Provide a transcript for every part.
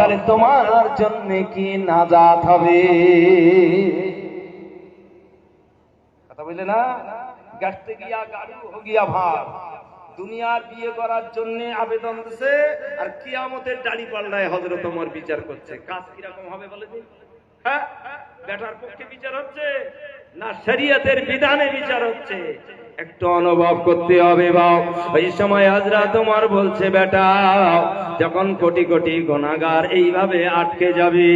তাহলে তোমার জন্য কি নাজাত হবে? কথা বললে না? গাছতে গিয়া গাড়ু হো গিয়া ভাব দুনিয়ার বিয়ে করার জন্য আবেদন দিছে, আর কিয়ামতের দাড়ি পাল্লায় হজরত ওমর বিচার করছে। কাজ কীরকম হবে বলে হ্যাঁ? বেটার পক্ষে বিচার হচ্ছে, না শরীয়তের বিধানে বিচার হচ্ছে? একটু অনুভব করতে হবে, বাও। ওই সময় হাজরা তোমার বলছে, বেটা, যখন কোটি কোটি গোনাগার এইভাবে আটকে যাবে,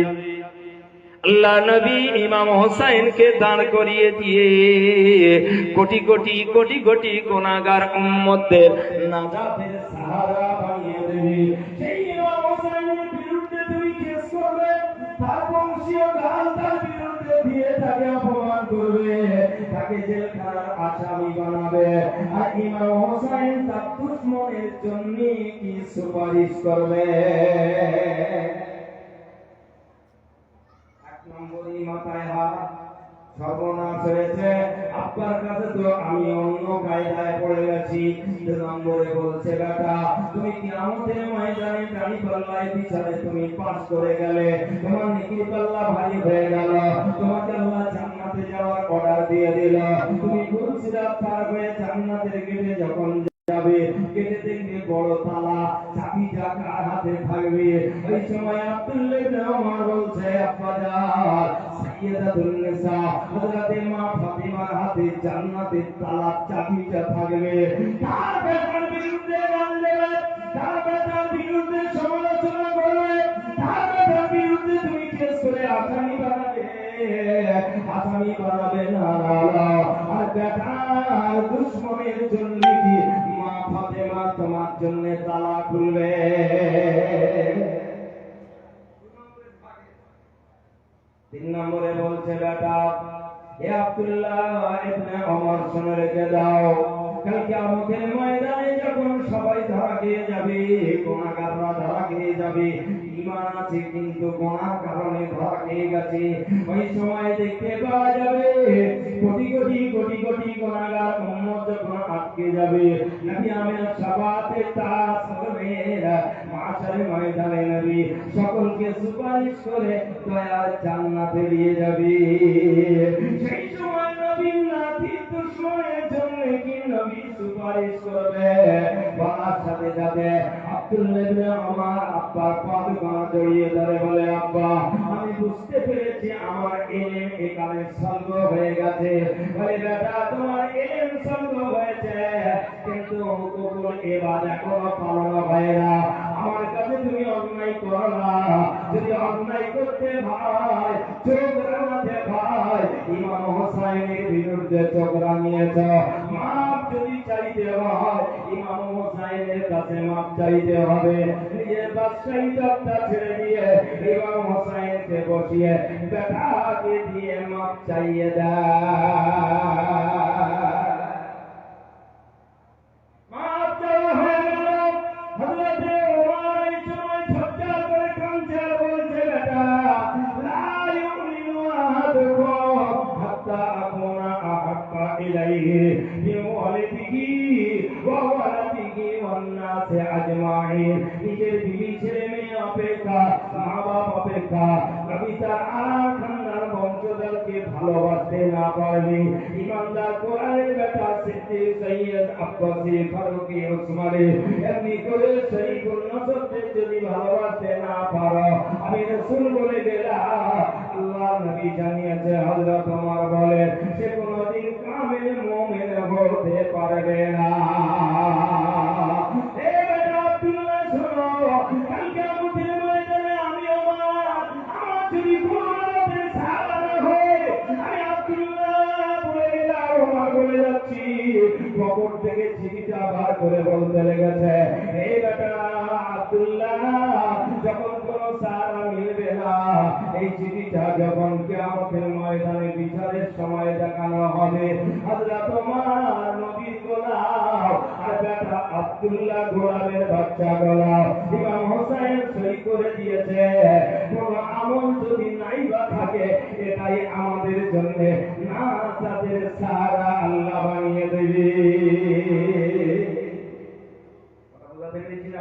আল্লাহ নবী ইমাম হোসাইনকে দাঁড় করিয়ে দিয়ে কোটি কোটি কোটি কোটি গোনাগার উম্মতদের নাজাতের সাহারা বানিয়ে দেবে। ইমাম হোসেন তার দুশ্মনের জন্য কি সুপারিশ করবে? এক নম্বরই মাথায় হাত সর্বনাশ হয়েছে। আপনার কাছে তো আমি অন্য কায়দায় পড়ে গেছি নম্বরে বলছে, বেটা, তুমি কি আমাদের ময়দানে দাড়ি পাল্লায় বিচারে তুমি পাস করে গেলে। তোমার নিকির পাল্লা ভারী হয়ে গেল। তোমাকে আল্লাহ জান্নাতে যাওয়ার অর্ডার দিয়ে দিল। তুমি গুলসিরাত পার হয়ে জান্নাতের গেটে যখন যাবে কেটে দেখবে বড় তালা। চাবিটা কার হাতে থাকবে। ওই সময় আব্দুল্লাহ ওমর বলছে আব্বাজান সাইয়্যিদাতুন নিসা হযরতে মা ফাতিমার হাতে জান্নাতের তালা চাবিটা থাকবে। তার বেটার বিরুদ্ধে গান তার বেটার বিরুদ্ধে সমালোচনা করবে তার বেটার বিরুদ্ধে তুমি কেস করে আসামি বানাবে। আসামি বানাবে না না, নম্বরে বলছে বেটা এ আব্দুল্লাহ ইবনে ওমর শুনে রেখে দাও কালকে আমাদের ময়দানে যখন সবাই ধরা খেয়ে যাবে গুণাগাররা ধরা খেয়ে যাবে ইমান আছে কিন্তু গুণার কারণে ধরা খেয়ে গেছে। ওই সময় দেখতে পাওয়া যাবে, কোটি কোটি কোটি কোটি গুণাগার উম্মত যখন আটকে যাবে। নবী আমির সাবাতে তাসমের মাশারে ময়দানে নবী সকলকে সুপারিশ করে দয়ার জান্নাতে নিয়ে যাবে। সেই সময় নবী নাতি দুশ্মনের জন্য আমি বুঝতে পেরেছি আমার এলেম এখানে সঙ্গ হয়ে গেছে। বলে, বেটা, তোমার এলেম সঙ্গ হয়েছে, কিন্তু হুকুকুল এবার এখনও পালন হয় না। আমার কাছে তুমি অন্যায় করো না। যদি অন্যায় করতে ভাই চোখ রাঙাতে ভাই, ইমাম হোসাইনের বিরুদ্ধে চোখ রাঙিয়েছ মাপ যদি চাইতে হয়, ইমাম হোসাইনের কাছে মাপ চাইতে হবে। নিজের বাদশাহী দরজা ছেড়ে দিয়ে ইমাম হোসাইনকে বসিয়ে বেটাকে দিয়ে মাপ চাইয়ে দেয়। অপেক্ষা নবী তার আর খানদার বংশধরকে ভালোবাসতে না পারলে ইমানদার কোরআনের বেটা সিদ্দিক সৈয়দ আব্বাসি, ফারুকি ওসমানী এমনি করে শরীফুল নসরদের যদি ভালোবাসতে না পারো, আমি রাসূল বলে গেলাম, আল্লাহ নবী জানিয়েছে, হযরত ওমর বলে সে কোনদিন কামিল মুমিন হতে পারবে না। করে বলতে এই বেটা আব্দুল্লাহ, যখন কোনো সাহারা মিলবে না, এই চিঠিটা যখন কিয়ামতের ময়দানে বিচারের সময় দেখানো হবে, হযরত ওমর নবীর গোলাম আর বেটা আব্দুল্লাহ গোলামের বাচ্চা গোলাম ইমাম হোসেন সই করে দিয়েছে। কোন আমল যদি নাই বা থাকে, এটাই আমাদের জন্য না তাদের সারা আল্লাহ বানিয়ে দেবে কথাগুলো ভেবেছি না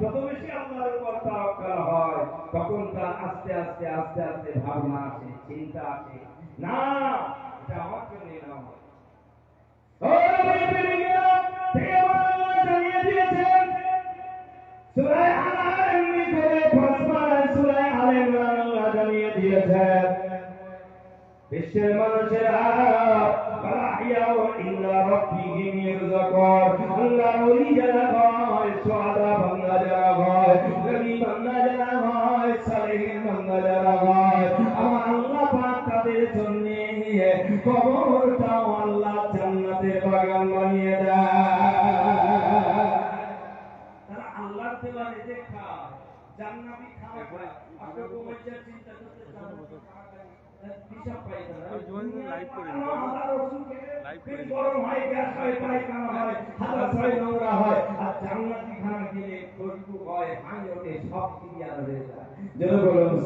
তত বেশি আল্লাহর উপর তাওয়াক্কাল হয়, তখন তার আস্তে আস্তে আস্তে আস্তে ভাবনা আসে, চিন্তা আসে, না, এটা আমার জন্য না হয় ও নবী যারা হয় আমার আল্লাহ পাক তাদের জন্য কবরটাও আল্লাহ জান্নাতের বাগান বানিয়ে দেয় তারা আল্লাহর দেওয়া রেজেক খায় জান্নাতি খাওয়া খায় আপনার গোমজ্জার চিন্তা করতে জান্নাতি খাওয়া খায় হিসাব পাই জোয়ান লাইভ করে দিন। হাজার ওষুধে লাইভ পেট করে দিন। গরম হয় গ্যাস হয় পায়খানা হয় হাজার ছয় নোংরা হয় আর জান্নাতি খানা খেলে খুশবু হয় হাই ওঠে সব ক্লিয়ার হয়ে যায় যেন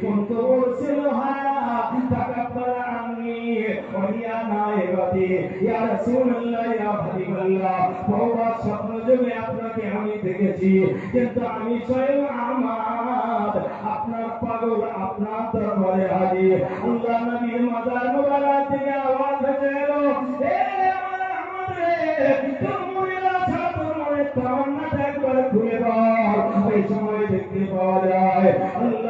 কিন্তু বলছিল হ্যাঁ তাকাব্বারা আননি ওহিয়া নাইবাতি ইয়া রাসূলুল্লাহ ইয়া হাবিবাল্লাহ বহুবা স্বপ্ন যুগে আপনাকে আমি দেখেছি কিন্তু আমি স্বয়ং আমার আপনার পাগল আপনার দরবারে হাজির আল্লাহ নবীর মাজার মুবারক থেকে আওয়াজ হয়ে গেল এ আমার আমাদের তোর মনেরা ছাড়া তোর মনের তামান্নাটা একবার খুলে দাও ওই সময় দেখতে পাওয়া যায় আল্লাহ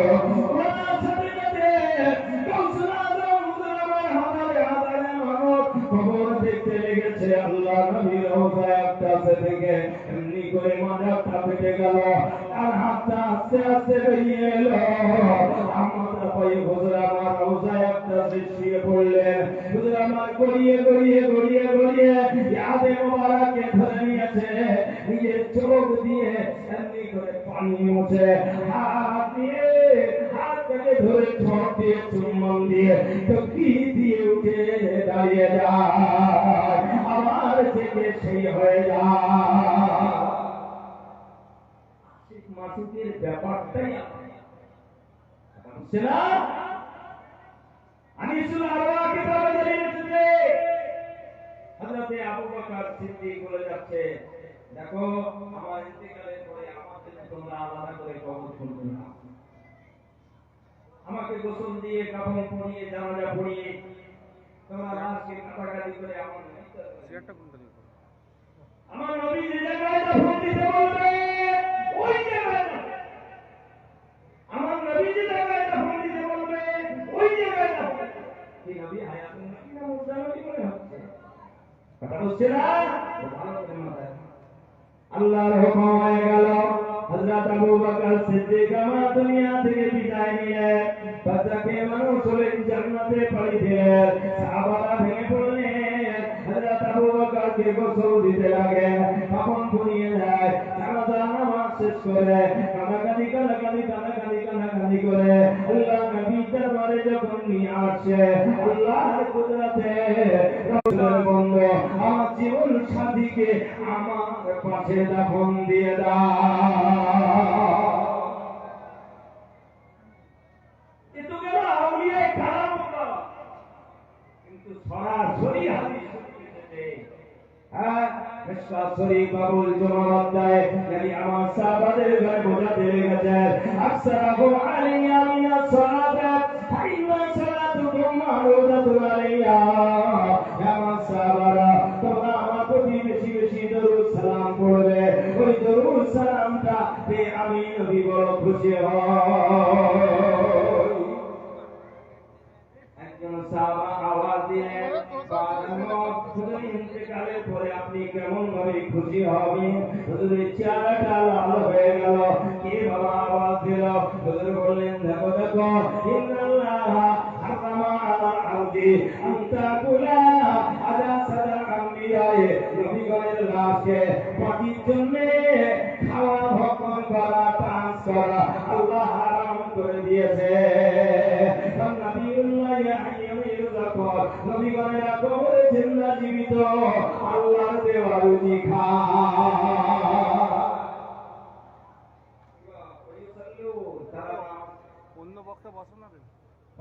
মাজারটা গেল। আর হাতটা আস্তে আস্তে বেরিয়ে এলো। আমার পায়ে হুজুর আমার রওজা একটা শুয়ে পড়লেন। হুজুর আমার গড়িয়ে গড়িয়ে গড়িয়ে গড়িয়ে ইয়াদে মোবারকে ধরে নিয়েছে। নিজের চোখ দিয়ে এমনি করে পানি মুছে। হাত দিয়ে, হাত থেকে ধরে ঠোঁট দিয়ে, চুম্বন দিয়ে তো কি দিয়ে উঠে দাঁড়িয়ে যায়। আমার থেকে সেই হয়ে যায়। মাসুকের ব্যাপারটাই বুঝছে আনিসুল আরওয়া কিতাবে দলিল এসেছে হযরতে আবু বকর সিদ্দিক বলে যাচ্ছে দেখো আমার ইন্তেকালের পরে আমার জন্য তোমরা আলাদা করে কবর খুলবে না। আমাকে গোসল দিয়ে কাফন পরিয়ে জানাজা পরিয়ে তোমরা লাশকে কাটাকাটি করে আমার আমার নবী যে জায়গায় দাফন দিতে বলবে মনে দুনিয়া থেকে বিদায় নিয়ে মানুষ হলে জান্নাতে পাড়ি দিলেন। সাহাবারা ভেঙে পড়লেন। হযরত আবু বকরকে গোসল দিতে লাগে। তখন শেষ করে, কানাকানি কানাকানি কানাকানি কানাকানি করে, আল্লাহ দরবারে যখন আসে, আল্লাহর কুদরতে বন্ধু, আমার জীবন সাথীকে আমার পাশে দাফন দিয়ে দাও এ তো গেল আউলিয়ায়ে কারামুল্লাহ। কিন্তু সরাসরি হাদিস শরীফে এসেছে। হ্যাঁ, শরীফ বাবুল জুমার অধ্যায়ে নবী আমার সাহাবাদের ঘরে বোঝাতে লেগেছেন, আকসারাহু আলাইয়া মিনাস সালাত, কেমন ভাবে খুশি হবে? হুজুরের চেহারাটা লাল হয়ে গেল। কে বাবা আওয়াজ দিল? হুজুর বললেন, দেখো দেখো, ইন্নাল্লাহ হারামা আলা আরদি আনতা কুলা আদা সাদা আম্বিয়ায়ে। নবীগণের মাটির জন্য খাওয়া, ভক্ষণ করা করা আল্লাহ হারাম করে দিয়েছে। কবরে জিন্দা জীবিত।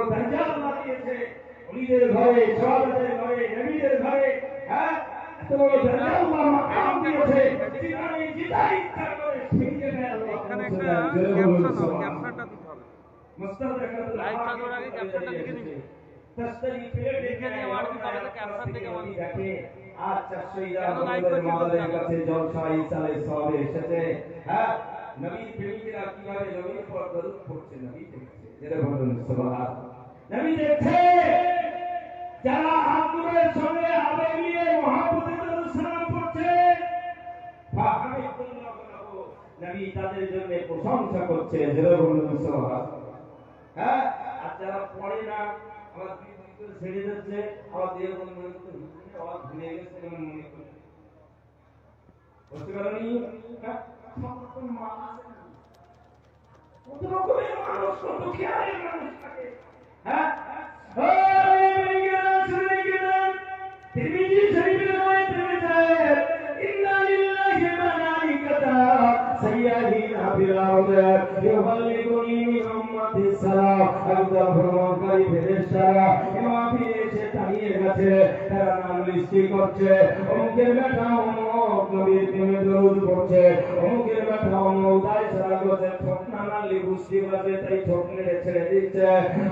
এত বড় দরজা অলিদের ঘরে শাহাদাতের ঘরে নবীদের ঘরে হ্যাঁ? এত বড় দরজা আল্লাহ মাকাম দিয়েছে। যেখানে যেটা ইচ্ছা করে সেখানে আল্লাহ এখানে একটা পৌঁছে দেয়। জোরে বলুন ক্যাপশন ক্যাপশনটা দিতে হবে। মুস্তাদ রাকাতুল লাইভ হাকিম আগে ক্যাপশনটা লিখে নিন। তস্তারি পেলে লিখে নিয়ে মারবি তাহলে ক্যাপশন থেকে মারবি। দেখে আর চারশো ইরা কেন আমাদের কাছে সবে এসেছে। হ্যাঁ? নবী প্রেমিকেরা কীভাবে নবীর পর দরুদ পড়ছে নবী দেখছে যেটা বলুন নবী দেখছে যারা আব্দুলের সঙ্গে আবেগ নিয়ে পড়ছে ফাহামিদুল্লাহ লাহু। নবী তাদের জন্য প্রশংসা করছে হ্যাঁ আর যারা পড়ে না আবার করে ছেড়ে যাচ্ছে আবার দিয়ে মনে মনে করতে হুজুরের ভুলে গেছে এমন মনে করছে বুঝতে পারনি হ্যাঁ। কত রকমের মানুষ, কত খেয়ালের মানুষ থাকে। তারা নাম লিস্টি করছে অমুকের বেটা নবীর প্রেমে দরুদ পড়ছে অমুকের বেটা অমুক দায় সারা গোছে ঠোঁট না নাড়লে বুঝতে পারবে, তাই ঠোঁট ছেড়ে দিচ্ছে।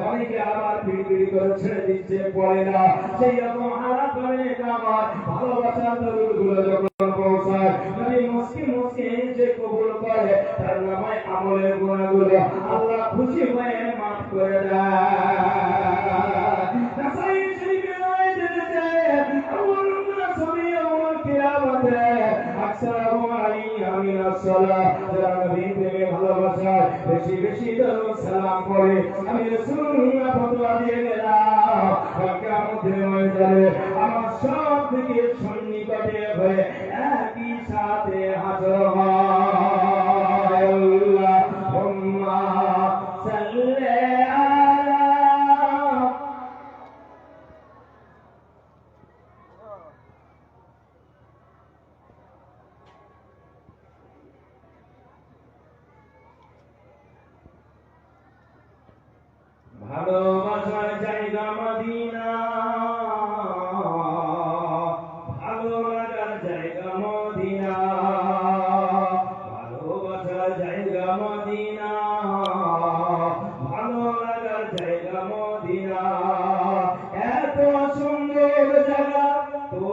অনেকে আবার পিড়ি করে ছেড়ে দিচ্ছে, পড়ে না। সেই রকম আলাপ করে আমার। ভালোবাসার দরুদগুলো যখন পৌঁছায় নবী মুসকি মুসকি যে কবুল করে, তার নামায় আমলের গুণাগুলো আল্লাহ খুশি হয়ে মাফ করে দেয়। বেশি বেশি দরুদ করে, আমি রাসূলুল্লাহ ফতোয়া দিয়ে গেলাম কিয়ামতের ময়দানে আমার সব থেকে সন্নিকটে হয়ে সাথে হাজির হয়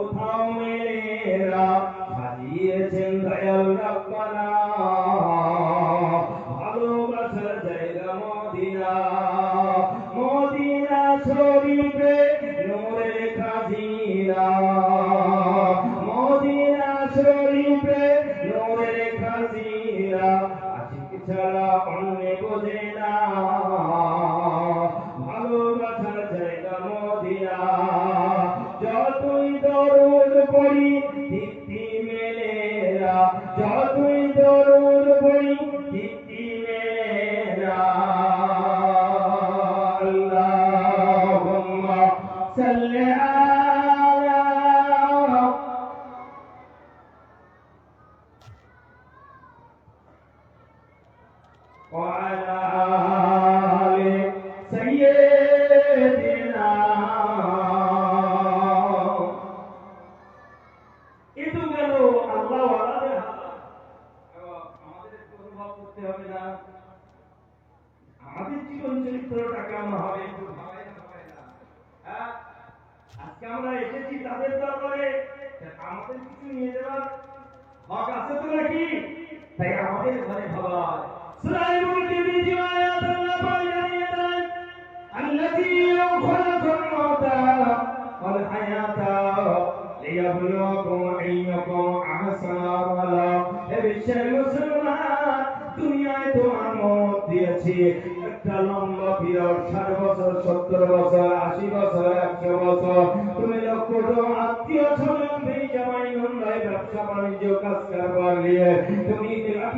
কোথাও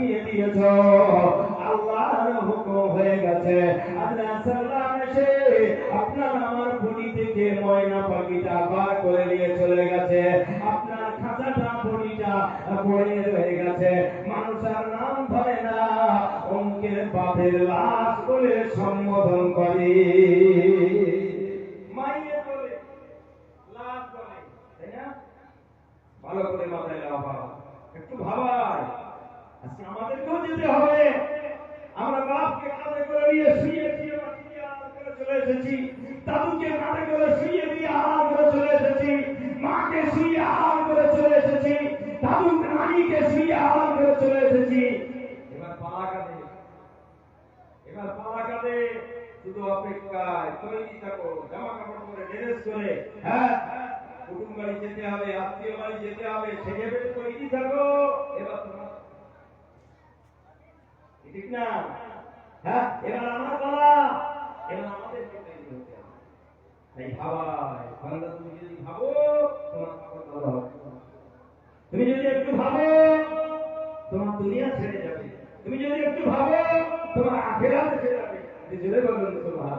লাগিয়ে দিয়েছ। আল্লাহর হুকুম হয়ে গেছে। আপনার আমার থেকে ময়না পাখিটা বার করে নিয়ে চলে গেছে। আপনার খাঁচাটা পড়ে রয়ে গেছে। মানুষ আর নাম না। অঙ্কের লাশ বলে সম্বোধন করে। ভালো করে মাথায় একটু ভাবাই আজকে আমাদেরকেও যেতে হবে। আমরা বাপকে কাঁধে করে নিয়ে শুয়ে দিয়ে করে করে করে করে করে জামা কাপড় পরে ড্রেস করে হ্যাঁ কুটুম বাড়ি যেতে হবে, আত্মীয় বাড়ি যেতে হবে সেজে বেটে তৈরি থাকো। ঠিক না? হ্যাঁ এবার আমরা তুমি যদি একটু ভাবো, তোমার দুনিয়া ছেড়ে যাবে। তুমি যদি একটু ভাবো, তোমার আখেরাতে ছেড়ে যাবে। তোমার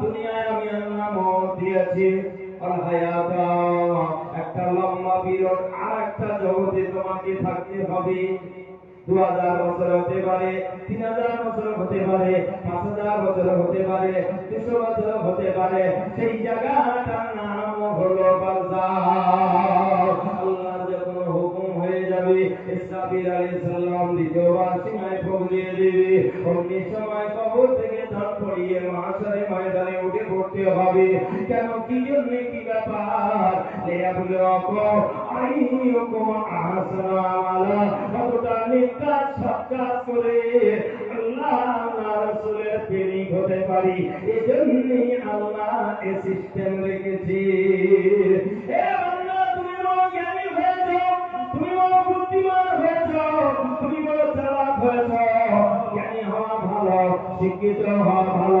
দুনিয়ায় আমি আল্লাহ মত দিয়েছি আর হায়াতা। একটা লম্বা বিরট আর একটা জগতে তোমাকে থাকতে হবে। দু হাজার বছর হতে পারে তিন হাজার বছর হতে পারে পাঁচ হাজার বছর হতে পারে, দুশো বছর হতে পারে। সেই জায়গাটার নাম হলো সীমায় কবর থেকে ধর পড়িয়ে মাশারে ময়দানে পড়তে হবে কেন কি জন্য কি ব্যাপার? লিয়াবলুকুম আইয়ুকুম আহসানু আমালা কতটা নিকা সৎকার করে। হতে পারি এজন্যই আল্লাহ এ সিস্টেম রেখেছি। শিক্ষিত হওয়া ভালো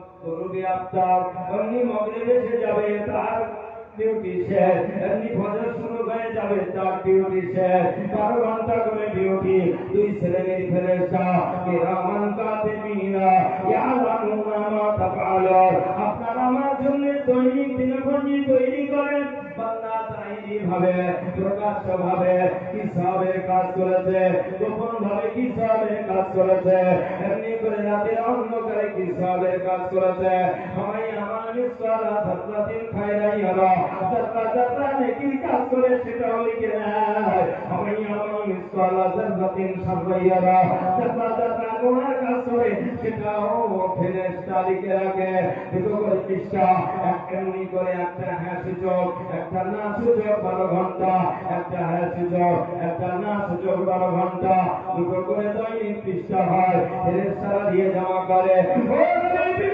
গরুবি আফতার এমনি মগরিব এসে যাবে তার ডিউটি শেষ এমনি ফজর শুরু হয়ে যাবে তার ডিউটি শেষ বারো ঘণ্টা করে ডিউটি দুই শ্রেণির ফেরেশতা। কিরামান কাতিবিনা ইয়ালামুনা মা আমার জন্য দৈনিক দিনপঞ্জি তৈরি করেন। বান্দা তাইনি ভাবে প্রকাশ্য ভাবে কিসবের কাজ করেছে গোপন ভাবে কিসবের কাজ করেছে, এমনি করে রাতের অন্ধকারে কিসবের কাজ করেছে। আমি আমার নিষ্কলা সত্রাতিন খাইরাই হলো সত্রা সত্রা নেকির কাজ করে সেটাও লিখে নেয়। আমি আমার নিষ্কলা সত্রাতিন সারবাই হলো সত্রা সত্রা গুণার কাজ করে সেটাও ফেরেশতা লিখে রাখে। দুটো করে পৃষ্ঠা এমনি হ্যাঁ একটা না সূচক বারো ঘণ্টা, একটা হ্যাঁ সূচক একটা না সূচক বারো ঘণ্টা। দুটো করে দৈনিক পৃষ্ঠা হয় সারা দিয়ে জমা করে। ও কালকে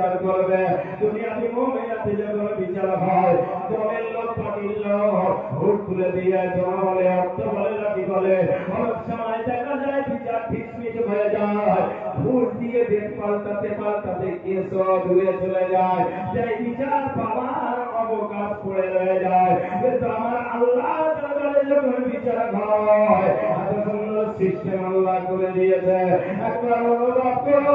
বিচার করবে। দুনিয়াতে মুমিনাতে যখন বিচার হয়, দলের লোক পার্টির লোক ভোট তুলে দিয়ে জমা বলে অর্থ বলে নাকি বলে অনেক সময় দেখা যায় বিচার ফিসফিস হয়ে যায়। ভোট দিয়ে দেশ পাল্টাতে পাল্টাতে কেস দূরে চলে যায়। সেই বিচার পাওয়ার অবকাশ পড়ে রয়ে যায়। কিন্তু আমার আল্লাহ যখন বিচার হয় সিস্টেম আল্লাহ করে দিয়েছে। একবার অনুভব করো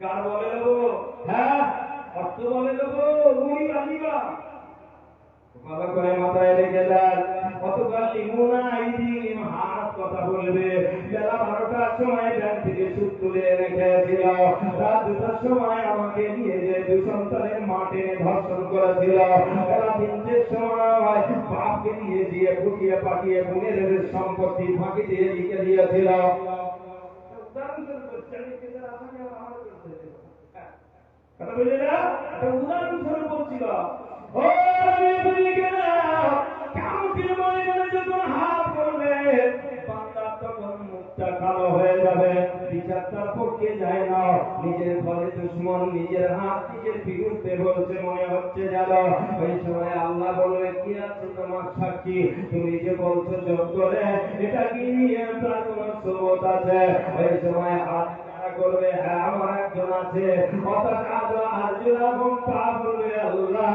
গান বলে দেবো? হ্যাঁ অর্থ বলে দেবো মুড়ি বাজিবা। ভালো করে মাথায় রেখে দেন কতকাল লিমুনা আইদিম হাত কথা বলবে। বেলা বারোটার সময় ব্যাংক থেকে সুদ তুলে রেখেছিল রাত দুটার সময় আমাকে নিয়ে যে দুই সন্তানের মাঠে ধর্ষণ করেছিল। বেলা তিনটের সময় বাপকে নিয়ে দিয়ে ফুটিয়ে পাঠিয়ে বোনের সম্পত্তি ফাঁকি দিয়ে লিখে দিয়েছিল। উদাহরণস্বরূপ বলছি, আমি কিন্তু আপনাকে আমার করতে দেব। হ্যাঁ। কথা বুঝলে না? বিচার পক্ষে যায় না। নিজের হাত, নিজের বিরুদ্ধে বলছে, মনে হচ্ছে যেন ওই সময় আল্লাহ বলবে, কি আছে তোমার সাক্ষী? তুমি যে বলছো যোগ করে এটা কি কোন সবত আছে? ওই সময় হাত করবে হ্যাঁ আমার একজন আছে। অর্থাৎ তা বলবে, আল্লাহ,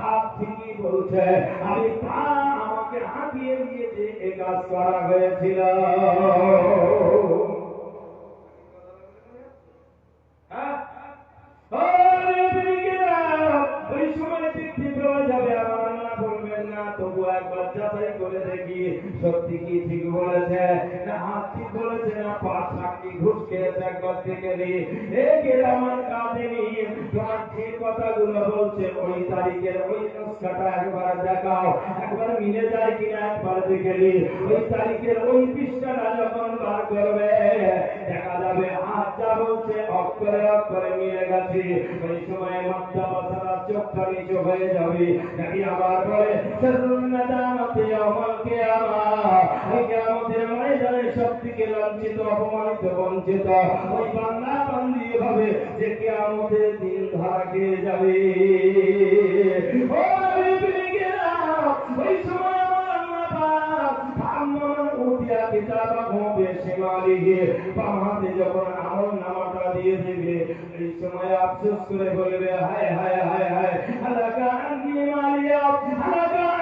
হাত ঠিকই বলছে। আমি পা আমাকে হাতিয়ে দিয়েছে এ কাজ করা হয়েছিল। হ্যাঁ? যাচাই করে দেখি, সত্যি কি ঠিক বলেছে, না হাত ঠিক বলেছে, না পা সাক্ষী ঘুষ খেয়েছে, একবার দেখে নি। এ গেলামার কাঁধে নিয়ে, তোমার যে কথাগুলো বলছে, ওই তারিখের ওই নুসখাটা একবার দেখাও, একবার মিলে যায় কিনা একবার দেখে নি। ওই তারিখের ওই পৃষ্ঠাটা যখন বার করবে, দেখা যাবে যা বলছে অক্ষরে অক্ষরে মিলে গেছে। ওই সময় মাথা বসার চোখটা নিচু হয়ে যাবে। নাকি আবার বলে সর্বনাদামতে অমল কিয়ামা ওই কিয়ামতের ময়দানে সব থেকে লাঞ্ছিত অপমানিত, বঞ্চিত ওই বান্দা বান্দি হবে, যে কিয়ামতের দিন ধরা খেয়ে যাবে। কিতাবাহু বিশিমালিহি বাম হাতে যখন আমল নামাটা দিয়ে দিবে এই সময় আফসোস করে বলবে হায় হায় হায় হায় আন্নি মালিয়া কুতুব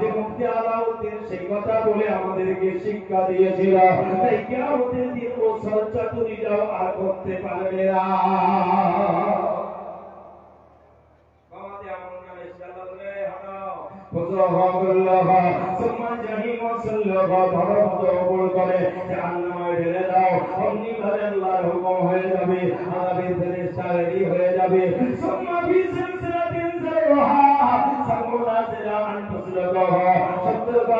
যে মুক্তি আলাউদ্দিন সেই কথা বলে আমাদেরকে শিক্ষা দিয়েছিল। তাই কেমতের দিন ও চর্চা তুমি যাও আর করতে পারবে না। বাবাতে আমার নামে সাল্লাল্লাহু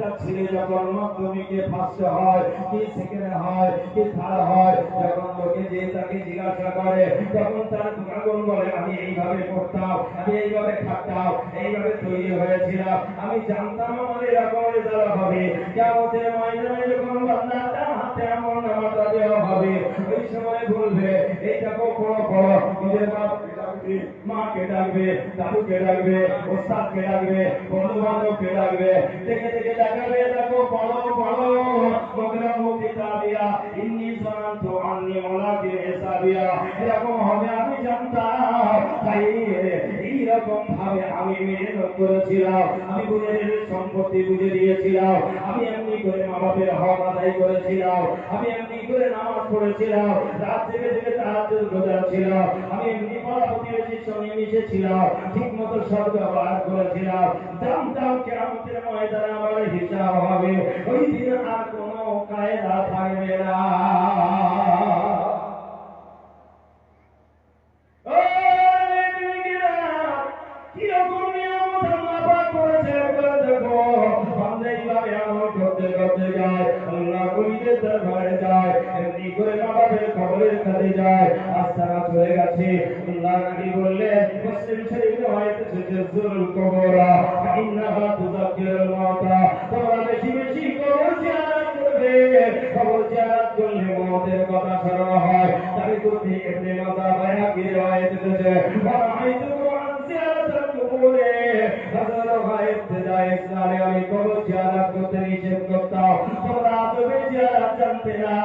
একটা ছেলে যখন মাধ্যমিকে ফার্স্ট হয়, কি সেকেন্ড হয়, কি থার্ড হয়, যখন লোকে যে তাকে জিজ্ঞাসা করে, তখন তার গুণাগুণ বলে, আমি এইভাবে পড়তাম, আমি এইভাবে খাটতাম, এইভাবে তৈরি হয়েছিলাম। আমি জানতাম আমার এরকম রেজাল্ট হবে। কেমতের ময়দানে যখন বান্দার ডান হাতে এমন নামাটা দেওয়া হবে, ওই সময় বলবে এইটাকে পড়ো পড়ো, নিজের বাপকে মাকে ডাকবে, দাদুকে ডাকবে, ওস্তাদকে ডাকবে বন্ধু বান্ধবকে ডাকবে। দেখে দেখে দেখাবে, দেখো পড়ো পড়ো মগরা মুখে দাবিয়া ইন্নি জানান্তু আন্নি মোলাকে হেসাবিয়া। এরকম হবে আমি জানতাম। তাই এইরকম ভাবে আমি মেহনত করেছিলাম। আমি বুঝে সম্পত্তি বুঝে দিয়েছিলাম। আমি এমনি করে মা বাপের হক আদায় করেছিলাম। আমি এমনি করে নামাজ পড়েছিলাম। রাত থেকে থেকে তাহাজ্জুদ রোজা ছিলাম। আমি এমনি পাড়া প্রতিবেশীর সঙ্গে মিশেছিলাম। ঠিক মতো সব ব্যবহার করেছিলাম। জানতাম কেমতের ময়দানে আমার হিসাব হবে। ওই দিন আর কোনো কায়দা থাকবে না। আজ তারা চলে গেছে। আল্লাহ নবী বললেন, মুসলিম শরীফে হয়তো সুজুজুল কবরা, ফাইন্নাহা তুযাক্কিরুল মাউতা। তোমরা বেশি বেশি কবর জিয়ারত করবে। কবর জিয়ারত করলে মওতের কথা স্মরণ হয়। তাই করতে ইবনে মাজাহ বাইহাকি riwayat এসেছে, "ওয়ারাআইতুকু আন জিয়ারাতিল কুবুরে।" ইবতিদায়ে ইসলামে আমি কবর জিয়ারত করতে নিষেধ করতাম। তোমরা আদবে জিয়ারত জানতে না।